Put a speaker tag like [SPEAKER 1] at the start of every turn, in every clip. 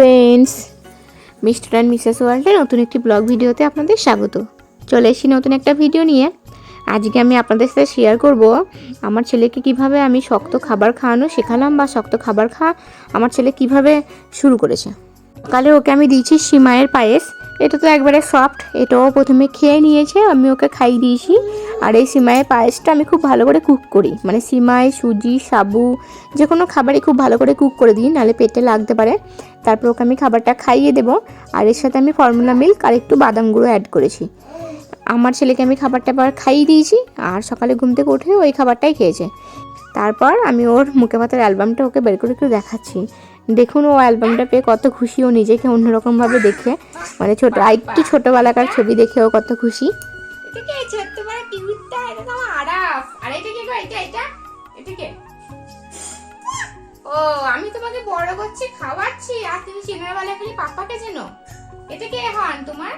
[SPEAKER 1] Friends mister and Mrs ওয়ার্ল্ডের নতুন একটি ব্লগ ভিডিওতে আপনাদের স্বাগত। চলে এসেছি নতুন একটা ভিডিও নিয়ে। আজকে আমি আপনাদের সাথে শেয়ার করব আমার ছেলেকে কীভাবে আমি শক্ত খাবার খাওয়ানো শেখালাম বা শক্ত খাবার খাওয়া আমার ছেলে কীভাবে শুরু করেছে। সকালে ওকে আমি দিয়েছি সিমায়ের পায়েস। এটা তো একবারে সফট এটাও প্রথমে খেয়ে নিয়েছে, আমি ওকে খাইয়ে দিয়েছি। আর এই সিমাইয়ের পায়েসটা আমি খুব ভালো করে কুক করি। মানে সিমাই, সুজি, সাবু, যে কোনো খাবারই খুব ভালো করে কুক করে দিই, নাহলে পেটে লাগতে পারে। তারপর ওকে আমি খাবারটা খাইয়ে দেবো। আর এর সাথে আমি ফর্মুলা মিল্ক আর একটু বাদাম গুঁড়ো অ্যাড করেছি। আমার ছেলেকে আমি খাবারটা আবার খাইয়ে দিয়েছি, আর সকালে ঘুম থেকে উঠে ওই খাবারটাই খেয়েছে। তারপর আমি ওর মুখে পাতার অ্যালবামটা ওকে বের করে একটু দেখাচ্ছি। দেখুন, ও অ্যালবামটা পেয়ে কত খুশি, ও নিজেকে অন্যরকমভাবে দেখে। মানে ছোট একটু ছোটোবেলাকার ছবি দেখে ও কত খুশি।
[SPEAKER 2] ও, আমি তোমাকে বড় করছি, খাওয়াচ্ছি, আর তুমি চেনার বেলা খালি পাপাকে চেনো? এটা কে হন তোমার?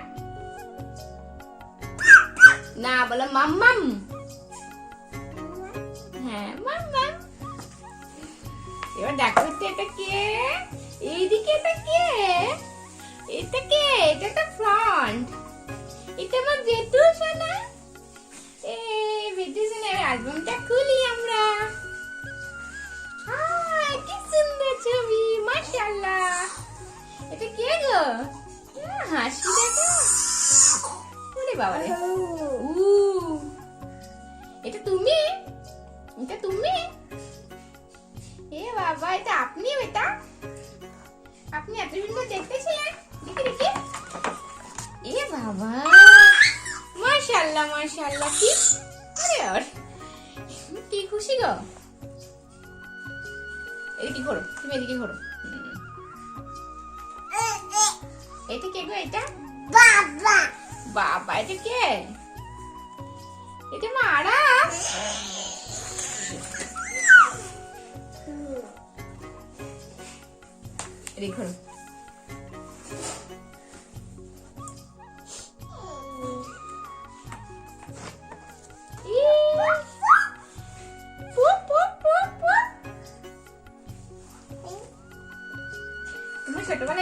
[SPEAKER 2] না, বলো মাম্মাম। হ্যাঁ মাম্মাম। এবার দেখো তো এটা কে? এইদিকে এটা কে? এটা কে? এটা তো ফ্রন্ট এটা আমার বেটু সোনা। এ বেটু সোনার অ্যালবামটা খুলি আমরা। কি সুন্দর ছবি মাশাআল্লাহ। এটা কে গো? হাসি দেখো। ওরে বাবা রে। উ এটা তুমি? এটা তুমি? বাবা এটা আপনি এটা? আপনি এত সুন্দর দেখতে ছিলেন দেখি দেখি। এ বাবা মাশাআল্লাহ মাশাআল্লাহ কি? আরে আর কি খুশি গো। এদিকে ঘোরো তুমি এদিকে ঘোরো। এটা কে গো এটা? বাবা। বাবা এটা কে? এটা মারা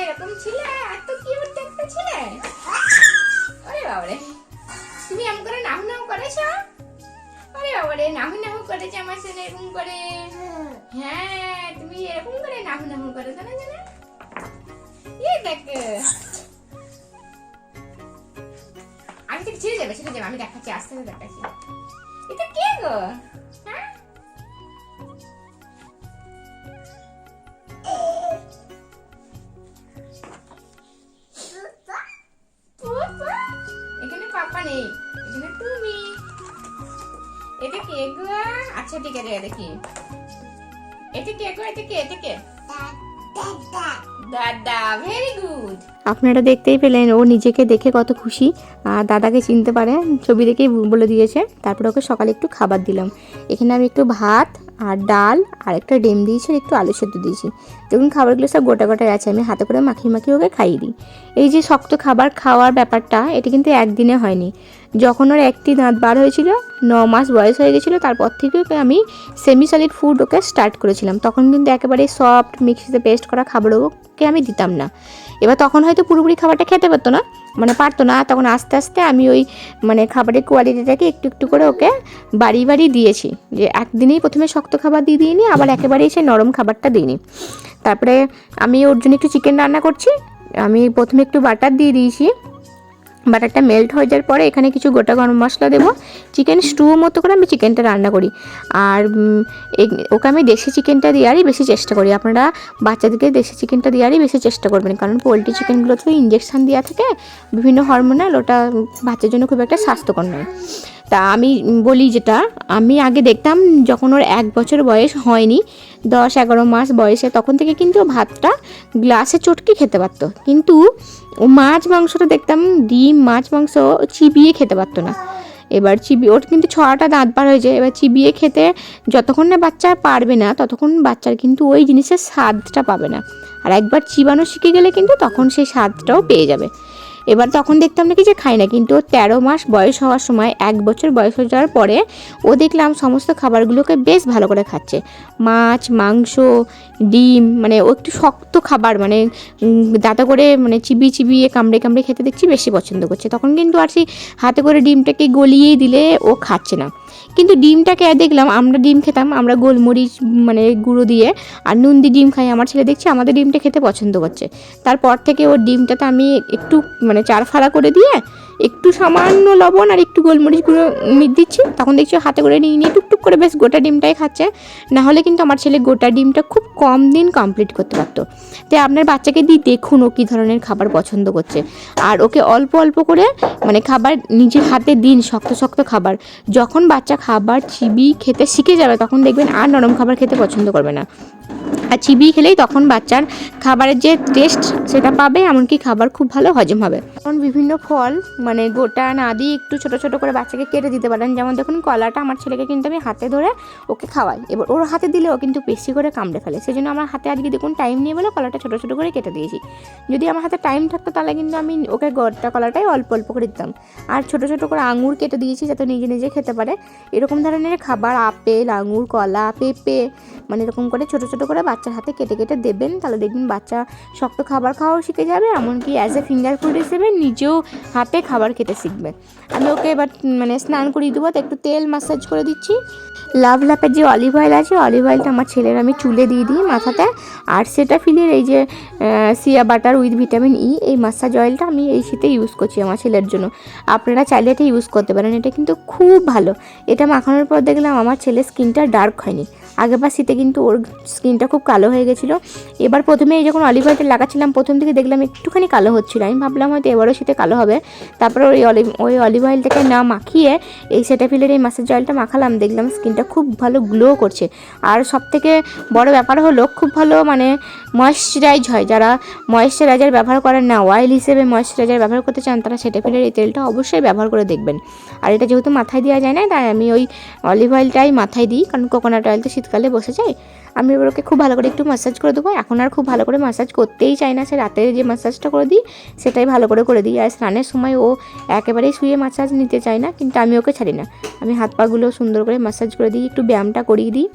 [SPEAKER 2] এরকম ছিলে? বাবারে। তুমি এমন করে করেছ? বাবারে করেছে আমার ছেলে, এরকম করে? হ্যাঁ তুমি এরকম করে নাহু নাহু করে জানা জানা? ইয়ে দেখ। আমি তো ছেড়ে যাবে ছেড়ে যাবে। আমি দেখাচ্ছি আস্তে আস্তে দেখাচ্ছি। এটা কে গো? হ্যাঁ? এখানে পাপা নেই এখানে তুমি। এটা কে গো? আচ্ছা ঠিক আছে দেখি। এটা কে গো? এটা কে? এটা কে? দাদা ভেরি গুড
[SPEAKER 1] আপনারা দেখতেই পেলেন, ও নিজেকে দেখে কত খুশি। আর দাদাকে চিনতে পারে, ছবি দেখেই বলে দিয়েছে। তারপর ওকে সকালে একটু খাবার দিলাম। এখানে আমি একটু ভাত আর ডাল, আর একটা ডিম দিয়েছি আর একটু আলু সেদ্ধ দিয়েছি। দেখুন, খাবারগুলো সব গোটা গোটায় আছে, আমি হাতে করে মাখিয়ে মাখিয়ে ওকে খাইয়ে দিই। এই যে শক্ত খাবার খাওয়ার ব্যাপারটা, এটা কিন্তু একদিনে হয়নি। যখন ওর একটি দাঁত বার হয়েছিল, ন মাস বয়স হয়ে গেছিল, তারপর থেকে ওকে আমি সেমি সলিড ফুড ওকে স্টার্ট করেছিলাম। তখন কিন্তু একেবারে সফট মিক্সিতে পেস্ট করা খাবার ওকে আমি দিতাম না। এবার তখন হয়তো পুরোপুরি খাবারটা খেতে পারতো না মানে পারতো না। তখন আস্তে আস্তে আমি ওই মানে খাবারের কোয়ালিটিটাকে একটু একটু করে ওকে বাড়ি বাড়ি দিয়েছি। যে একদিনেই প্রথমে শক্ত খাবার দিয়ে দিইনি, আবার একেবারেই সে নরম খাবারটা দিইনি। তারপরে আমি ওর জন্য একটু চিকেন রান্না করছি। আমি প্রথমে একটু বাটার দিয়ে দিয়েছি। বাটারটা মেল্ট হয়ে যাওয়ার পরে এখানে কিছু গোটা গরম মশলা দেবো। চিকেন স্টু মতো করে আমি চিকেনটা রান্না করি। আর ওকে আমি দেশি চিকেনটা দেওয়ারই বেশি চেষ্টা করি। আপনারা বাচ্চাদেরকে দেশি চিকেনটা দেওয়ারই বেশি চেষ্টা করবেন। কারণ পোলট্রি চিকেনগুলো তো ইঞ্জেকশান দেওয়া থাকে, বিভিন্ন হরমোনাল ওটা বাচ্চার জন্য খুব একটা স্বাস্থ্যকর নয়। তা আমি বলি যেটা, আমি আগে দেখতাম যখন ওর এক বছর বয়স হয়নি, দশ এগারো মাস বয়সে, তখন থেকে কিন্তু ভাতটা গ্লাসে চটকে খেতে পারতো। কিন্তু মাছ মাংসটা দেখতাম, ডিম, মাছ মাংস চিবিয়ে খেতে পারতো না। এবার চিবি, ওর কিন্তু ছটা দাঁত বার হয়ে যায়। এবার চিবিয়ে খেতে যতক্ষণ না বাচ্চা পারবে না, ততক্ষণ বাচ্চার কিন্তু ওই জিনিসের স্বাদটা পাবে না। আর একবার চিবানো শিখে গেলে কিন্তু তখন সেই স্বাদটাও পেয়ে যাবে। এবার তখন দেখতাম নাকি যে খাই না, কিন্তু তেরো মাস বয়স হওয়ার সময়, এক বছর বয়স হয়ে যাওয়ার পরে ও দেখলাম সমস্ত খাবারগুলোকে বেশ ভালো করে খাচ্ছে। মাছ, মাংস, ডিম মানে ও একটু শক্ত খাবার মানে দাঁতে করে মানে চিবিয়ে চিবিয়ে, কামড়ে কামড়ে খেতে দেখছি বেশি পছন্দ করছে। তখন কিন্তু আর সেই হাতে করে ডিমটাকে গলিয়ে দিলে ও খাচ্ছে না। কিন্তু ডিমটাকে দেখলাম, আমরা ডিম খেতাম, আমরা গোলমরিচ মানে গুঁড়ো দিয়ে আর নুন দিয়ে ডিম খাই। আমার ছেলে দেখছি আমাদের ডিমটা খেতে পছন্দ করছে। তারপর থেকে ওর ডিমটাতে আমি একটু মানে চার ফাড়া করে দিয়ে একটু সামান্য লবণ আর একটু গোলমরিচ গুঁড়ো দিচ্ছি। তখন দেখছি হাতে করে নিয়ে নিয়ে টুকটুক করে বেশ গোটা ডিমটাই খাচ্ছে। না হলে কিন্তু আমার ছেলে গোটা ডিমটা খুব কম দিন কমপ্লিট করতে পারতো। তাই আপনার বাচ্চাকে দিয়ে দেখুন ও কী ধরনের খাবার পছন্দ করছে। আর ওকে অল্প অল্প করে মানে খাবার নিজের হাতে দিন, শক্ত শক্ত খাবার। যখন বাচ্চা খাবার, চিবি খেতে শিখে যাবে, তখন দেখবেন আর নরম খাবার খেতে পছন্দ করবে না। আর চিবি খেলেই তখন বাচ্চার খাবারের যে টেস্ট সেটা পাবে, এমনকি খাবার খুব ভালো হজম হবে। এখন বিভিন্ন ফল মানে গোটা না দিয়ে একটু ছোট ছোট করে বাচ্চাকে কেটে দিতে পারেন। যেমন দেখুন, কলাটা আমার ছেলেকে কিন্তু আমি হাতে ধরে ওকে খাওয়াই। এবার ওর হাতে দিলেও কিন্তু বেশি করে কামড়ে ফেলে। সেই জন্য আমার হাতে আজকে দেখুন টাইম নিয়ে বলে কলাটা ছোট ছোট করে কেটে দিয়েছি। যদি আমার হাতে টাইম থাকতো, তাহলে কিন্তু আমি ওকে গোটা কলাটাই অল্প অল্প করে দিতাম। আর ছোট ছোট করে আঙুর কেটে দিয়েছি যাতে নিজে নিজে খেতে পারে। এরকম ধরনের খাবার আপেল, আঙুর, কলা, পেঁপে মানে এরকম করে ছোট ছোট করে বাচ্চার হাতে কেটে কেটে দেবেন, তাহলে দেখবেন বাচ্চা শক্ত খাবার খাওয়াও শিখে যাবে, এমনকি অ্যাজ এ ফিঙ্গার ফুড হিসেবে নিজেও হাতে খাবার খেতে শিখবে। আমি ওকে এবার মানে স্নান করিয়ে দেবো একটু তেল মাসাজ করে দিচ্ছি। লাভ ল্যাপের যে অলিভ অয়েল আছে অলিভ অয়েলটা আমার ছেলের আমি চুলে দিয়ে দিই মাথাতে। আর সেটা ফিলের এই যে shea butter with vitamin E এই মাসাজ অয়েলটা আমি এই শীতে ইউজ করছি আমার ছেলের জন্য। আপনারা চাইলে এটা ইউজ করতে পারেন, এটা কিন্তু খুব ভালো। এটা মাখানোর পর দেখলাম আমার ছেলের স্কিনটা ডার্ক হয়নি। আগেরবার শীতে কিন্তু ওর স্কিনটা খুব কালো হয়ে গেছিল। এবার প্রথমে এই যখন অলিভ অয়েলটা লাগাচ্ছিলাম, প্রথম থেকে দেখলাম একটুখানি কালো হচ্ছিল। আমি ভাবলাম হয়তো এবারও শীতে কালো হবে। তারপরে ওই অলিভ ওই অলিভ অয়েলটাকে না মাখিয়ে এই সেটাফিলের এই মাসাজ অয়েলটা মাখালাম, দেখলাম স্কিনটা খুব ভালো গ্লো করছে। আর সব থেকে বড় ব্যাপার হলো, খুব ভালো মানে ময়েশ্চারাইজ হয়। যারা ময়েশ্চারাইজার ব্যবহার করেন না অয়েল হিসেবে ময়েশ্চারাইজার ব্যবহার করতে চান, তারা সেটা ফেলে এই তেলটা অবশ্যই ব্যবহার করে দেখবেন। আর এটা যেহেতু মাথায় দেওয়া যায় না, তাই আমি ওই অলিভ অয়েলটাই মাথায় দিই, কারণ কোকোনাট অয়েল তো শীতকালে বসে যায়। আমি এবার ওকে খুব ভালো করে একটু মাসাজ করে দেবো। এখন আর খুব ভালো করে মাসাজ করতেই চাই না। সে রাতে যে মাসাজটা করে দিই, সেটাই ভালো করে করে দিই। আর স্নানের সময় ও একেবারেই শুয়ে মাসাজ নিতে চায় না, কিন্তু আমি ওকে ছাড়ি না। আমি হাত পাগুলো সুন্দর করে মাসাজ করে দিই, একটু ব্যায়ামটা করিয়ে দিই।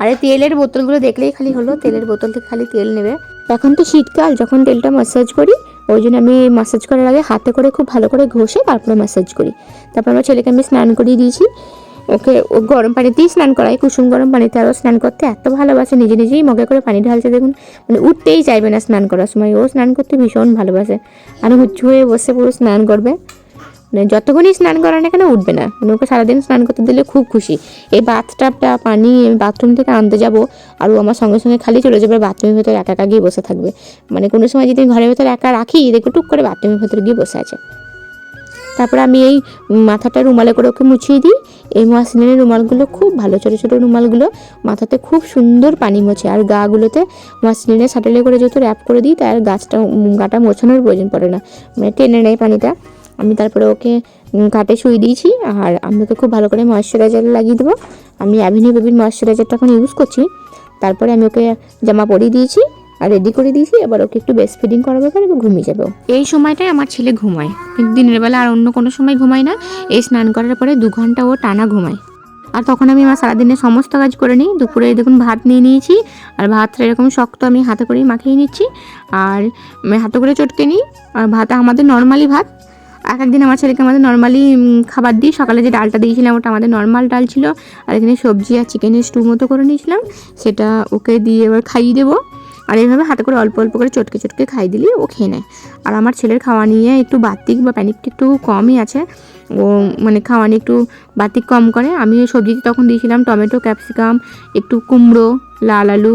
[SPEAKER 1] আর তেলের বোতলগুলো দেখলেই খালি হলো, তেলের বোতল থেকে খালি তেল নেবে। এখন তো শীতকাল, যখন তেলটা মাসাজ করি, ওই জন্য আমি মাসাজ করার আগে হাতে করে খুব ভালো করে ঘষে তারপরে মাসাজ করি। তারপর আমার ছেলেকে আমি স্নান করিয়ে দিয়েছি। ওকে, ও গরম পানিতেই স্নান করাই কুসুম গরম পানিতে আরও স্নান করতে এত ভালোবাসে, নিজে নিজেই মগে করে পানি ঢালছে। দেখুন মানে উঠতেই চাইবে না স্নান করার সময়। ও স্নান করতে ভীষণ ভালোবাসে। আর হুচ্ছু হয়ে বসে পুরো স্নান করবে। মানে যতক্ষণই স্নান করা না কেন উঠবে না। মানে ওকে সারাদিন স্নান করতে দিলে খুব খুশি। এই বাথটাবটা, পানি, আমি বাথরুম থেকে আনতে যাব আর ও আমার সঙ্গে সঙ্গে খালি চলে যাবে বাথরুমের ভেতরে একা একা গিয়ে বসে থাকবে। মানে কোনো সময় যদি ঘরের ভেতরে একা রাখি দেখো টুক করে বাথরুমের ভেতরে গিয়ে বসে আছে। তারপর আমি এই মাথাটা রুমালে করে ওকে মুছিয়ে দিই। এই মহাসিনের রুমালগুলো খুব ভালো, ছোটো ছোটো রুমালগুলো মাথাতে খুব সুন্দর পানি মোছে আর গাগুলোতে মহাসিনের সাটেলে করে যেহেতু র্যাপ করে দিই তার গাছটা, গাটা মোছানোর প্রয়োজন পড়ে না। মানে টেনে নেয় পানিটা। আমি তারপরে ওকে কাটে শুয়ে দিয়েছি আর আমি ওকে খুব ভালো করে ময়শ্চারাইজার লাগিয়ে দেবো। আমি অ্যাভিনিউ বেবির ময়শ্চারাইজারটা এখন ইউজ করছি। তারপরে আমি ওকে জামা পরিয়ে দিয়েছি। আর রেডি করে দিয়েছি, এবার ওকে একটু বেস্ট ফিডিং করাবো এবার ঘুমিয়ে যাব। এই সময়টাই আমার ছেলে ঘুমায়। কিন্তু দিনের বেলা আর অন্য কোনো সময় ঘুমায় না। এই স্নান করার পরে দু ঘণ্টা ও টানা ঘুমায়। আর তখন আমি আমার সারাদিনের সমস্ত কাজ করে নিই। দুপুরে দেখুন ভাত নিয়ে নিয়েছি, আর ভাতটা এরকম শক্ত আমি হাতে করেই মাখিয়ে নিচ্ছি। আর হাতে করে চটকে নিই। আর ভাত আমাদের নর্মালি ভাত। এক একদিন আমার ছেলেকে আমাদের নর্মালি খাবার দিই সকালে যে ডালটা দিয়েছিলাম, ওটা আমাদের নর্মাল ডাল ছিল। আর এখানে সবজি আর চিকেনের স্টু মতো করে নিয়েছিলাম। সেটা ওকে দিয়ে এবার খাইয়ে দেবো। আর এইভাবে হাতে করে অল্প অল্প করে চটকে চটকে খাই দিলে ও খেয়ে নেয়। আর আমার ছেলের খাওয়া নিয়ে একটু বাতিক বা প্যানিকটা একটু কমই আছে। ও মানে খাওয়া নিয়ে একটু বাতিক কম করে। আমি সবজিতে তখন দিয়েছিলাম টমেটো, ক্যাপসিকাম, একটু কুমড়ো, লাল আলু,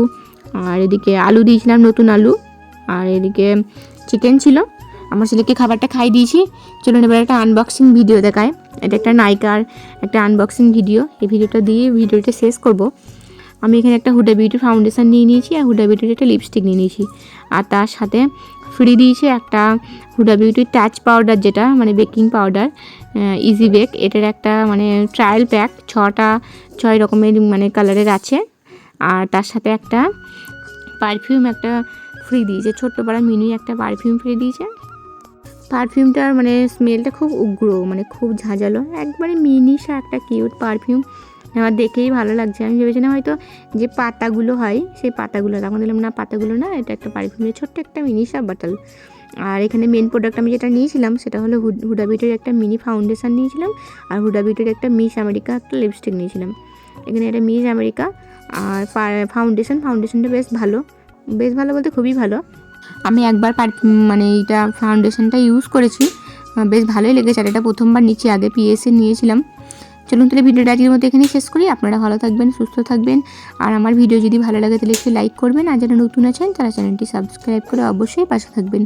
[SPEAKER 1] আর এদিকে আলু দিয়েছিলাম, নতুন আলু। আর এদিকে চিকেন ছিল। আমার ছেলেকে খাবারটা খাই দিয়েছি। চলুন এবার একটা আনবক্সিং ভিডিও দেখায় এটা একটা নায়িকার একটা আনবক্সিং ভিডিও এই ভিডিওটা দিয়ে ভিডিওটা শেষ করব। আমি এখানে একটা হুডা বিউটি ফাউন্ডেশন নিয়ে নিয়েছি আর হুডা বিউটির একটা লিপস্টিক নিয়ে নিয়েছি। আর তার সাথে ফ্রি দিয়েছে একটা হুডা বিউটির টাচ পাউডার যেটা মানে বেকিং পাউডার ইজি বেক এটার একটা মানে ট্রায়াল প্যাক ছটা, ছয় রকমের মানে কালারের আছে। আর তার সাথে একটা পারফিউম একটা ফ্রি দিয়েছে। ছোট্ট পাড়া মিনি একটা পারফিউম ফ্রি দিয়েছে। পারফিউমটার মানে স্মেলটা খুব উগ্র মানে খুব ঝাঁঝালো। একবারে মিনিসা একটা কিউট পারফিউম আমার দেখেই ভালো লাগছে। আমি ভেবেছিলাম হয়তো যে পাতাগুলো হয়, সেই পাতাগুলো তখন দিলাম না, পাতাগুলো না, এটা একটা পারফিউমের ছোট্ট একটা মিনিসা বাটল আর এখানে মেন প্রোডাক্ট আমি যেটা নিয়েছিলাম, সেটা হলো হুড- বিউটির একটা মিনি ফাউন্ডেশন নিয়েছিলাম আর হুডা বিউটির একটা মিস আমেরিকা একটা লিপস্টিক নিয়েছিলাম। এখানে এটা মিস আমেরিকা আর ফাউন্ডেশন ফাউন্ডেশনটা বেশ ভালো। বেশ ভালো বলতে খুবই ভালো। আমি একবার মানে এইটা ফাউন্ডেশনটা ইউজ করেছি। বেশ ভালোই লেগেছে। আর এটা প্রথমবার নিচে আগে পিএসএ নিয়েছিলাম। চলুন তাহলে ভিডিওটা আজকের মধ্যে এখানেই শেষ করি। আপনারা ভালো থাকবেন, সুস্থ থাকবেন। আর আমার ভিডিও যদি ভালো লাগে তাহলে একটু লাইক করবেন। আর যারা নতুন আছেন, তারা চ্যানেলটি সাবস্ক্রাইব করে অবশ্যই পাশে থাকবেন।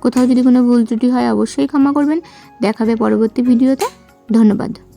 [SPEAKER 1] কোথাও যদি কোনো ভুল ত্রুটি হয়, অবশ্যই ক্ষমা করবেন। দেখাবে পরবর্তী ভিডিওতে। ধন্যবাদ।